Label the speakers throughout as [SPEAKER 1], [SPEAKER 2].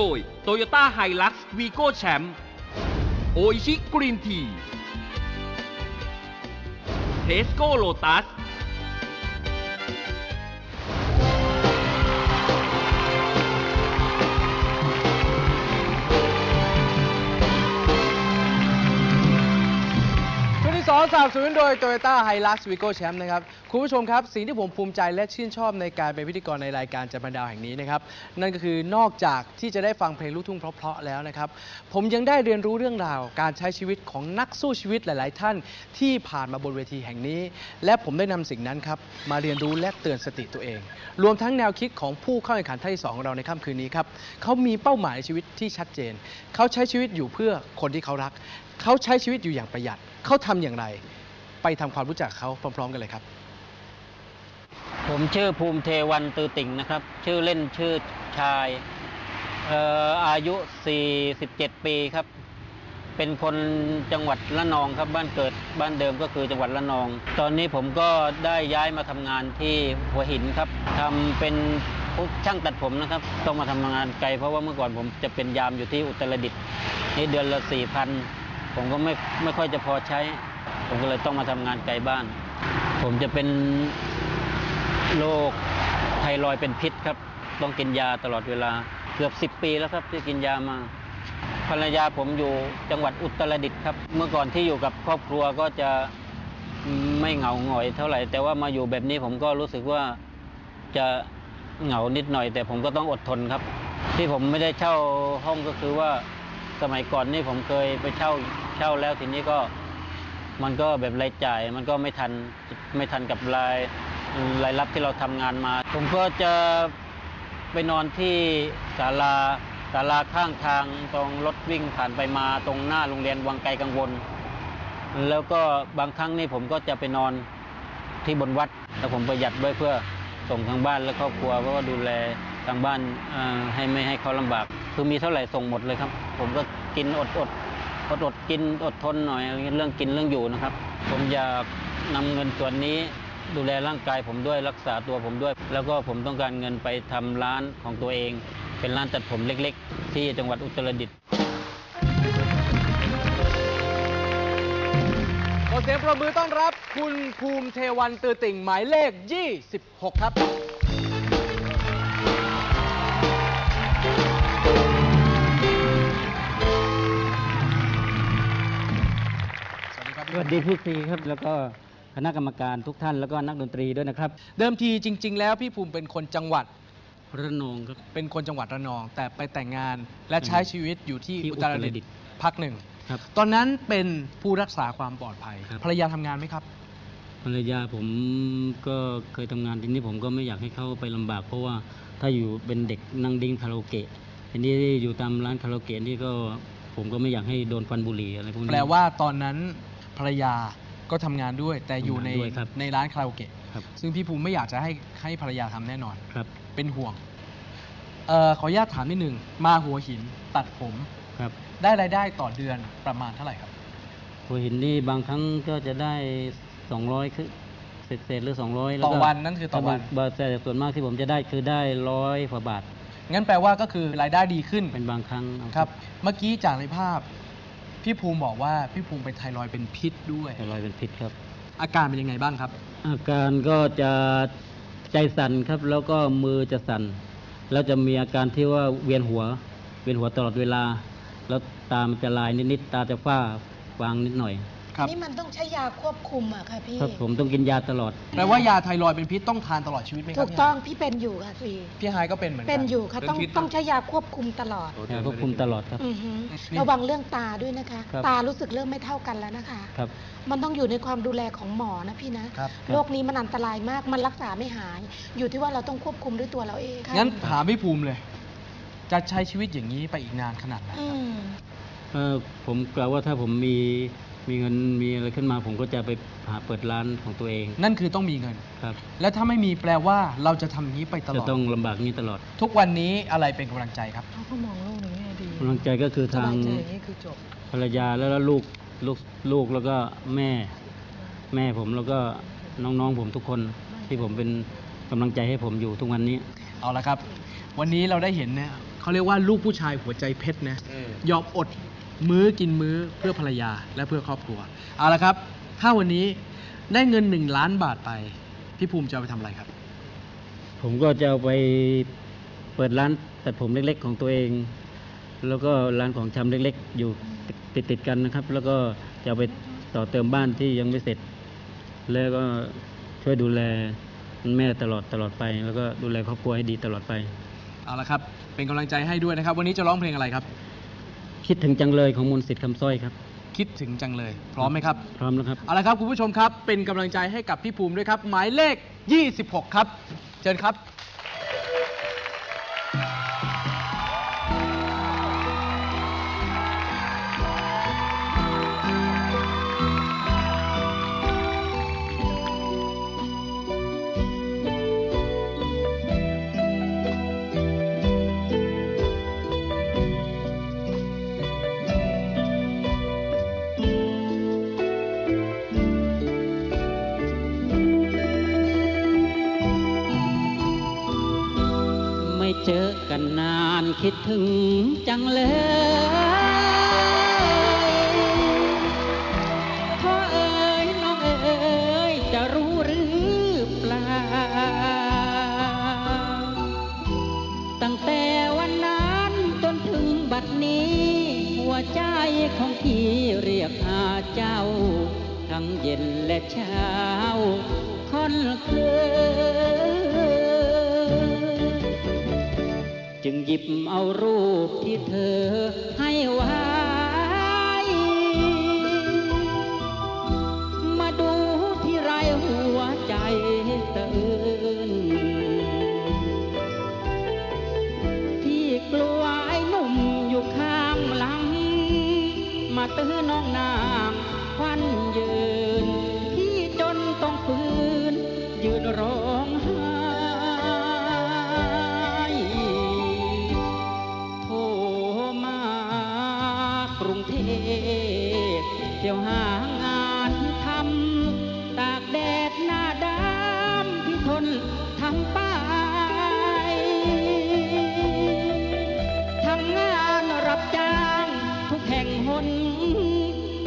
[SPEAKER 1] โดย Toyota Hilux Vigo Champ โออิชิกรีนทีเทสโก้โลตัส
[SPEAKER 2] นับสนุนโดย Toyota Hilux Vigo Champ นะครับคุณผู้ชมครับสิ่งที่ผมภูมิใจและชื่นชอบในการเป็นพิธีกรในรายการจันบันดาวแห่งนี้นะครับนั่นก็คือนอกจากที่จะได้ฟังเพลงลูกทุ่งเพราะๆแล้วนะครับผมยังได้เรียนรู้เรื่องราว การใช้ชีวิตของนักสู้ชีวิตหลาย ๆ ท่านที่ผ่านมาบนเวทีแห่งนี้ และผมได้นำสิ่งนั้นครับมาเรียนรู้และเตือนสติตัวเอง รวมทั้งแนวคิดของผู้เข้าแข่งขันท่านที่สองของเราในค่ำคืนนี้ครับเขามีเป้าหมายชีวิตที่ชัดเจน เขาใช้ชีวิตอยู่เพื่อคนที่เขารัก เขาใช้ชีวิตอยู่อย่างประหยัด เขาทำอย่างไร ไปทำความรู้จักเขาพร้อม ๆ กันเลยครับ
[SPEAKER 3] ผมชื่อภูมิเทวันตือติ่งนะครับ ชื่อเล่นชื่อชายเอ่ออายุ 47 ปีครับ เป็นคนจังหวัดละนองครับ บ้านเกิดบ้านเดิมก็คือจังหวัดละนอง ตอนนี้ผมก็ได้ย้ายมาทำงานที่หัวหินครับทำเป็นช่างตัดผมนะครับ ต้องมาทำงานไกลเพราะว่าเมื่อก่อนผมจะเป็นยามอยู่ที่อุตรดิตถ์นี่เดือนละสี่พัน ผมก็ไม่ไม่ค่อยจะพอใช้ ผมก็เลยต้องมาทำงานไกลบ้าน ผมจะเป็นโรคไทรอยเป็นพิษครับ ต้องกินยาตลอดเวลาเกือบ 10 ปีแล้วครับที่กินยามา ภรรยาผมอยู่จังหวัดอุตรดิตถ์ครับ เมื่อก่อนที่อยู่กับครอบครัวก็จะไม่เหงาหงอยเท่าไหร่ แต่ว่ามาอยู่แบบนี้ผมก็รู้สึกว่าจะเหงานิดหน่อย แต่ผมก็ต้องอดทนครับ ที่ผมไม่ได้เช่าห้องก็คือว่าสมัยก่อนนี่ผมเคยไปเช่า เช่าแล้วทีนี้ก็มันก็แบบรายจ่าย มันก็ไม่ทันไม่ทันกับรายรายรับที่เราทำงานมา ผมก็จะไปนอนที่ศาลาศาลาข้างทางตรงรถวิ่งผ่านไปมาตรงหน้าโรงเรียนวังไกลกังวล แล้วก็บางครั้งนี่ผมก็จะไปนอนที่บนวัดแล้วผมประหยัดไว้เพื่อส่งทางบ้านและครอบครัวเพราะว่าดูแลทางบ้านให้ไม่ให้เขาลำบาก คือมีเท่าไหร่ส่งหมดเลยครับ ผมก็กินอดอด อดอดกินอดทนหน่อยเรื่องกินเรื่องอยู่นะครับ ผมอยากนำเงินส่วนนี้ดูแลร่างกายผมด้วยรักษาตัวผมด้วย แล้วก็ผมต้องการเงินไปทำร้านของตัวเอง เป็นร้านตัดผมเล็ก ๆ ที่จังหวัดอุตรดิตถ์
[SPEAKER 2] ขอเสียงประมือต้อนรับ คุณภูมิเทวันตือติ่งหมายเลข 26 ครับ วัสดีครับ
[SPEAKER 3] สวัสดีพี่ซีครับ แล้วก็คณะกรรมการทุกท่านแล้วก็นักดนตรีด้วยนะครับ
[SPEAKER 2] เดิมทีจริง ๆ แล้วพี่ภูมิเป็นคนจังหวัด
[SPEAKER 3] ระนองครับ
[SPEAKER 2] เป็นคนจังหวัดระนอง แต่ไปแต่งงานและใช้ชีวิตอยู่ที่
[SPEAKER 3] ที่
[SPEAKER 2] อุตร
[SPEAKER 3] อุตรดิ
[SPEAKER 2] ดิต
[SPEAKER 3] ตถ์
[SPEAKER 2] ถ์ พักหนึ่ง
[SPEAKER 3] ครับ
[SPEAKER 2] ตอนนั้นเป็นผู้รักษาความปลอดภัย
[SPEAKER 3] ครับ
[SPEAKER 2] ภรรยาทำงานไหมครับ
[SPEAKER 3] ภรรยาผมก็เคยทำงานที่นี่ผมก็ไม่อยากให้เข้าไปลำบาก เพราะว่าถ้าอยู่เป็นเด็กนั่งดิ้งคาราโอเกะทีนี้อยู่ตามร้านคาราโอเกะนี่ก็ผมก็ไม่อยากให้โดนฟันบุหรี่อะไรพวกนี้
[SPEAKER 2] แปลว่าตอนนั้น ภรรยาก็ทำงานด้วย แต่อยู่ใน
[SPEAKER 3] ทำงานด้วยครับ
[SPEAKER 2] ในร้านคาราโอเกะ
[SPEAKER 3] ครับ
[SPEAKER 2] ซึ่งพี่ภูมิไม่อยากจะให้ให้ภรรยาทำแน่นอน
[SPEAKER 3] ครับ
[SPEAKER 2] เป็นห่วงเอ่อขออนุญาตถามนิดหนึ่งมาหัวหินตัดผม
[SPEAKER 3] ครับ
[SPEAKER 2] ได้รายได้ต่อเดือนประมาณเท่าไหร่ครับ
[SPEAKER 3] หัวหินนี่บางครั้งก็จะได้สองร้อยคือเศษเศษๆหรือสองร้อยแล้ว
[SPEAKER 2] ต่อ
[SPEAKER 3] ก็
[SPEAKER 2] วันนั่นคือต่อวัน
[SPEAKER 3] บางแต่ส่วนมากที่ผมจะได้คือได้ร้อยกว่าบาท
[SPEAKER 2] งั้นแปลว่าก็คือรายได้ดีขึ้น
[SPEAKER 3] เป็นบางครั้งเอา
[SPEAKER 2] ครับ เมื่อกี้จากในภาพ พี่ภูมิบอกว่าพี่ภูมิเป็นไทรอยด์เป็นพิษด้วย
[SPEAKER 3] แต่รอยเป็นพิษครับ
[SPEAKER 2] อาการเป็นยังไงบ้างครับ
[SPEAKER 3] อาการก็จะใจสั่นครับ แล้วก็มือจะสั่น แล้วจะมีอาการที่ว่าเวียนหัว เวียนหัวตลอดเวลา แล้วตามันจะลายนิดๆ ตาจะฝ้าฟางนิดหน่อย
[SPEAKER 2] ครับ
[SPEAKER 4] นี่มันต้องใช้ยาควบคุมอะค่ะพี่
[SPEAKER 3] ครับผมต้องกินยาตลอด
[SPEAKER 2] แปลว่ายาไทรอยด์เป็นพิษต้องทานตลอดชีวิตไหมครั
[SPEAKER 4] ถูกต้องพี่เป็นอยู่ค่ะพี่
[SPEAKER 2] พี่ไฮายก็เป็นเหมือนกั
[SPEAKER 4] เป็นอยู่ค่ะต้องต้องใช้ยาควบคุมตลอด
[SPEAKER 3] ยาควบคุมตลอดครับ
[SPEAKER 4] อือหือ
[SPEAKER 2] นี่
[SPEAKER 4] ระวังเรื่องตาด้วยนะคะ
[SPEAKER 3] ครับ
[SPEAKER 4] ตารู้สึกเริ่มไม่เท่ากันแล้วนะคะ
[SPEAKER 3] ครับ
[SPEAKER 4] มันต้องอยู่ในความดูแลของหมอนะพี่นะครับ โรคนี้มันอันตรายมากมันรักษาไม่หาย อยู่ที่ว่าเราต้องควบคุมด้วยตัวเราเองค่ะ
[SPEAKER 2] งั้นถามพี่ภูมิเลย จะใช้ชีวิตอย่างนี้ไปอีกนานขนาดไหน
[SPEAKER 4] อืม
[SPEAKER 3] เอ่อผมกล่าวว่าถ้าผมมี มีเงินมีอะไรขึ้นมาผมก็จะไปหาเปิดร้านของตัวเอง
[SPEAKER 2] นั่นคือต้องมีเงิน
[SPEAKER 3] ครับ
[SPEAKER 2] แล้วถ้าไม่มีแปลว่าเราจะทำอย่างนี้ไปตล
[SPEAKER 3] จะ
[SPEAKER 2] อด
[SPEAKER 3] ต้องลำบากนี้ตลอด
[SPEAKER 2] ทุกวันนี้อะไรเป็นกำลังใจครับ
[SPEAKER 4] เขาก็มองโลกในแง่ดี
[SPEAKER 3] กำลังใจก็คือ
[SPEAKER 4] ส
[SPEAKER 3] ทา
[SPEAKER 4] บางยใจอย่างนี้คือจบ
[SPEAKER 3] ภรรยาแล้วก็ลูกลูกลูกแล้วก็แม่ แม่ผมแล้วก็น้องๆผมทุกคนที่ผมเป็นกำลังใจให้ผมอยู่ทุกวันนี้
[SPEAKER 2] เอาละครับ วันนี้เราได้เห็นเนี่ยเขาเรียกว่าลูกผู้ชายหัวใจเพชรนะยอมอด มื้อกินมื้อเพื่อภรรยาและเพื่อครอบครัว เอาละครับ ถ้าวันนี้ได้เงินหนึ่งล้านบาทไปพี่ภูมิจะเอาไปทำอะไรครับ
[SPEAKER 3] ผมก็จะเอาไปเปิดร้านตัดผมเล็กๆ ของตัวเอง แล้วก็ร้านของชำเล็กๆ อยู่ติดติดๆกันนะครับ แล้วก็จะเอาไปต่อเติมบ้านที่ยังไม่เสร็จ แล้วก็ช่วยดูแลแม่ตลอดตลอดไป แล้วก็ดูแลครอบครัวให้ดีตลอดไป
[SPEAKER 2] เอาละครับ เป็นกำลังใจให้ด้วยนะครับ วันนี้จะร้องเพลงอะไรครับ
[SPEAKER 3] คิดถึงจังเลยของมนต์สิทธิ์คำสร้อยครับ
[SPEAKER 2] คิดถึงจังเลย พร้อมไหมครับ
[SPEAKER 3] พร้อมแล้วครับ
[SPEAKER 2] เอาละครับคุณผู้ชมครับ เป็นกำลังใจให้กับพี่ภูมิด้วยครับ หมายเลข 26 ครับ เชิญครับ
[SPEAKER 3] ไม่เจอกันนานคิดถึงจังเลยพ่อเอ๋ยน้องเอ๋ยจะรู้หรือเปล่า ตั้งแต่วันนั้นจนถึงบัดนี้ หัวใจของพี่เรียกหาเจ้า ทั้งเย็นและเช้าค่อนคืน จึงหยิบเอารูปที่เธอให้ไว้ มาดูที่ไรหัวใจตื่นที่กลัวไอ้หนุ่มอยู่ข้างหลัง มาเตือนน้องนางควันเยืน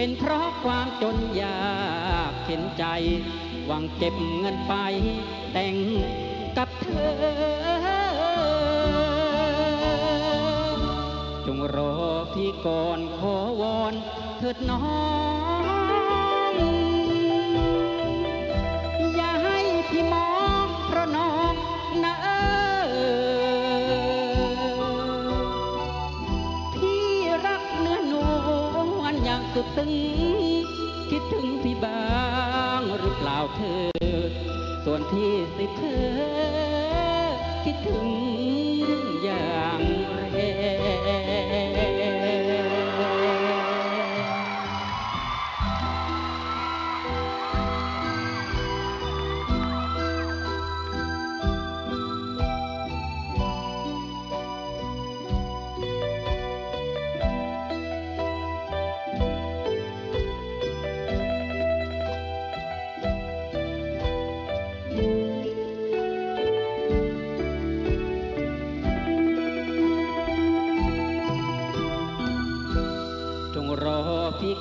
[SPEAKER 3] เป็นเพราะความจนยากเข็นใจ หวังเก็บเงินไป แต่งกับเธอ จงรอพี่ก่อนขอวอนเถิดน้อง ซึ้งคิดถึงพี่บ้างหรือเปล่าเธอ ส่วนที่สิเธอ คิดถึงอย่าง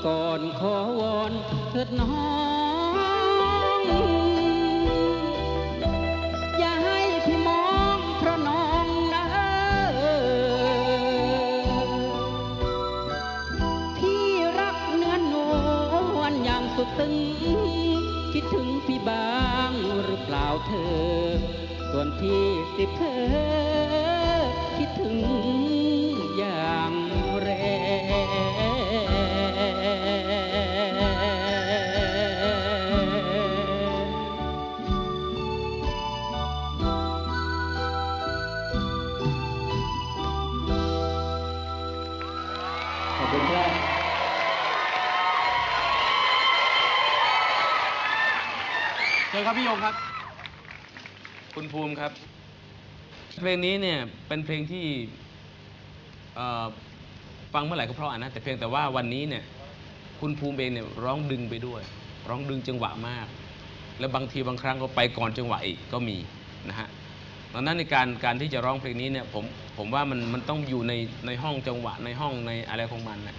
[SPEAKER 3] ก่อนขอวอนเถิดน้อง อย่าให้พี่มองเพราะน้องนะพี่รักเนื้อนวลอย่างสุดซึ้งคิดถึงพี่บ้างหรือเปล่าเธอ ส่วนที่สิเธอคิดถึง
[SPEAKER 2] เชิญครับพี่ยงครับ
[SPEAKER 1] คุณภูมิครับ เพลงนี้เนี่ยเป็นเพลงที่เอ่อฟังเมื่อไหร่ก็เพราะอะนะแต่เพียงแต่ว่าวันนี้เนี่ยคุณภูมิเองเนี่ยร้องดึงไปด้วย ร้องดึงจังหวะมาก แล้วบางทีบางครั้งก็ไปก่อนจังหวะอีกก็มีนะฮะดังนั้นในการการที่จะร้องเพลงนี้เนี่ยผมผมว่ามันมันต้องอยู่ในในห้องจังหวะในห้องในอะไรของมันนะ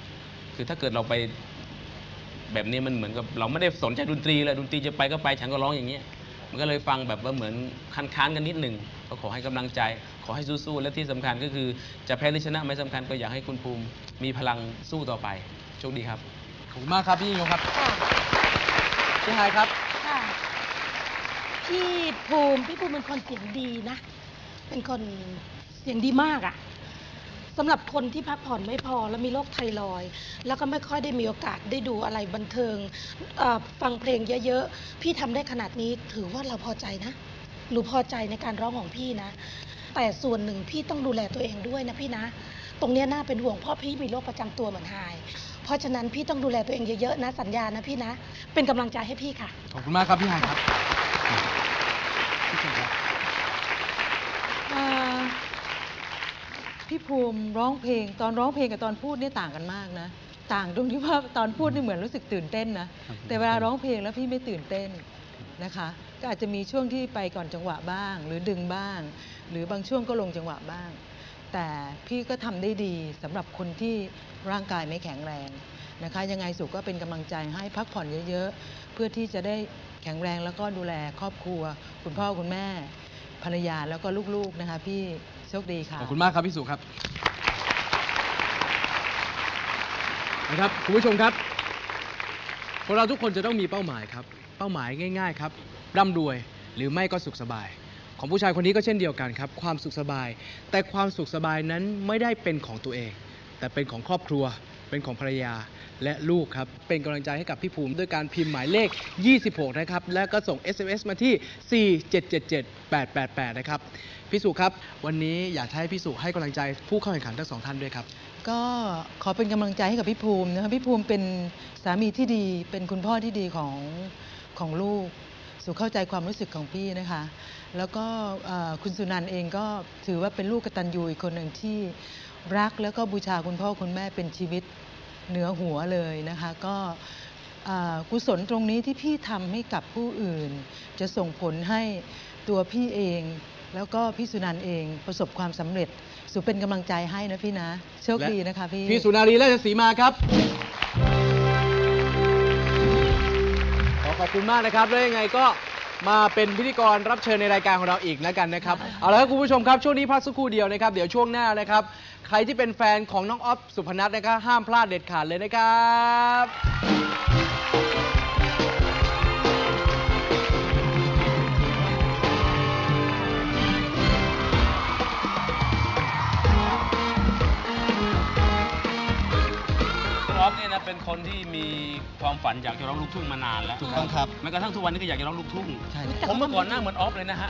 [SPEAKER 1] คือถ้าเกิดเราไป แบบนี้มันเหมือนกับเราไม่ได้สนใจดนตรีเลยดนตรีจะไปก็ไปฉันก็ร้องอย่างเงี้ยมันก็เลยฟังแบบว่าเหมือนคันค้านกันนิดหนึ่งก็ขอให้กำลังใจ ขอให้สู้ๆและที่สำคัญก็คือจะแพ้หรือชนะไม่สำคัญก็อยากให้คุณภูมิมีพลังสู้ต่อไปโชคดีครับ
[SPEAKER 2] ขอบคุณมากครับพี่ยิ่งยงครับ
[SPEAKER 4] ค่ะ
[SPEAKER 2] พี่ไฮายครับ
[SPEAKER 4] ค่ะพี่ภูมิพี่ภูมิเป็นคนเสียงดีนะ เป็นคนเสียงดีมากอะ่ะ สำหรับคนที่พักผ่อนไม่พอแล้วมีโรคไทรอยด์แล้วก็ไม่ค่อยได้มีโอกาสได้ดูอะไรบันเทิงเอ่อฟังเพลงเยอะๆ พี่ทำได้ขนาดนี้ถือว่าเราพอใจนะ หนูพอใจในการร้องของพี่นะ แต่ส่วนหนึ่งพี่ต้องดูแลตัวเองด้วยนะพี่นะ ตรงเนี้ยน่าเป็นห่วงเพราะพี่มีโรคประจำตัวเหมือนไฮายเพราะฉะนั้นพี่ต้องดูแลตัวเองเยอะๆนะสัญญานะพี่นะ เป็นกำลังใจให้พี่ค่ะ
[SPEAKER 2] ขอบคุณมากครับพี่ไฮายครับพี่เก่งครับ
[SPEAKER 5] เอ่อ พี่ภูมิร้องเพลงตอนร้องเพลงกับตอนพูดเนี่ยต่างกันมากนะ ต่างตรงที่ว่าตอนพูดนี่เหมือนรู้สึกตื่นเต้นนะแต่เวลาร้องเพลงแล้วพี่ไม่ตื่นเต้นนะคะ ก็อาจจะมีช่วงที่ไปก่อนจังหวะบ้าง หรือดึงบ้าง หรือบางช่วงก็ลงจังหวะบ้าง แต่พี่ก็ทำได้ดีสำหรับคนที่ร่างกายไม่แข็งแรงนะคะ ยังไงสุก็เป็นกำลังใจให้พักผ่อนเยอะๆ เพื่อที่จะได้แข็งแรงแล้วก็ดูแลครอบครัว คุณพ่อคุณแม่ภรรยาแล้วก็ลูกๆนะคะพี่ โชคดีค่ะ
[SPEAKER 2] ขอบคุณมากครับพี่สุครับนะครับคุณผู้ชมครับพวกเราทุกคนจะต้องมีเป้าหมายครับ เป้าหมายง่าย ๆ ครับร่ำรวยหรือไม่ก็สุขสบาย ของผู้ชายคนนี้ก็เช่นเดียวกันครับ ความสุขสบาย แต่ความสุขสบายนั้นไม่ได้เป็นของตัวเอง แต่เป็นของครอบครัว เป็นของภรรยา และลูกครับ เป็นกำลังใจให้กับพี่ภูมิด้วยการพิมพ์หมายเลข 26 นะครับ แล้วก็ส่ง SMS มาที่ 4777888 นะครับ พี่สุครับ วันนี้อยากให้พี่สุให้กำลังใจผู้เข้าแข่งขันทั้งสองท่านด้วยครับ
[SPEAKER 5] ก็ขอเป็นกำลังใจให้กับพี่ภูมินะคะพี่ภูมิเป็นสามีที่ดี เป็นคุณพ่อที่ดีของของลูกสุเข้าใจความรู้สึกของพี่นะคะ แล้วก็คุณสุนันเองก็ถือว่าเป็นลูกกตัญญูอีกคนหนึ่งที่รักแล้วก็บูชาคุณพ่อคุณแม่เป็นชีวิต เหนือหัวเลยนะคะ ก็กุศลตรงนี้ที่พี่ทำให้กับผู้อื่น จะส่งผลให้ตัวพี่เอง แล้วก็พี่สุนันเองประสบความสำเร็จ สุเป็นกำลังใจให้นะพี่นะโชคดีนะคะพี่
[SPEAKER 2] พี่สุนารีราชสีมาครับ ขอขอบคุณมากนะครับ แล้วยังไงก็มาเป็นพิธีกรรับเชิญในรายการของเราอีกแล้วกันนะครับ เอาละครับคุณผู้ชมครับ ช่วงนี้พักสักครู่เดียวนะครับ เดี๋ยวช่วงหน้านะครับ รที่เป็นแฟนของน้องออฟสุพนัทนะครับห้ามพลาดเด็ดขาดเลยนะครับ
[SPEAKER 1] คุณออฟเนี่ยนะเป็นคนที่มีความฝันอยากจะร้องลูกทุ่งมานานแล้ว
[SPEAKER 2] ถูกต้องครับ
[SPEAKER 1] แม้กระทั่งทุกวันนี้ก็อยากจะร้องลูกทุ่ง
[SPEAKER 2] ใช่
[SPEAKER 1] ผมเมื่อก่อนหน้าเหมือนออฟเลยนะฮะ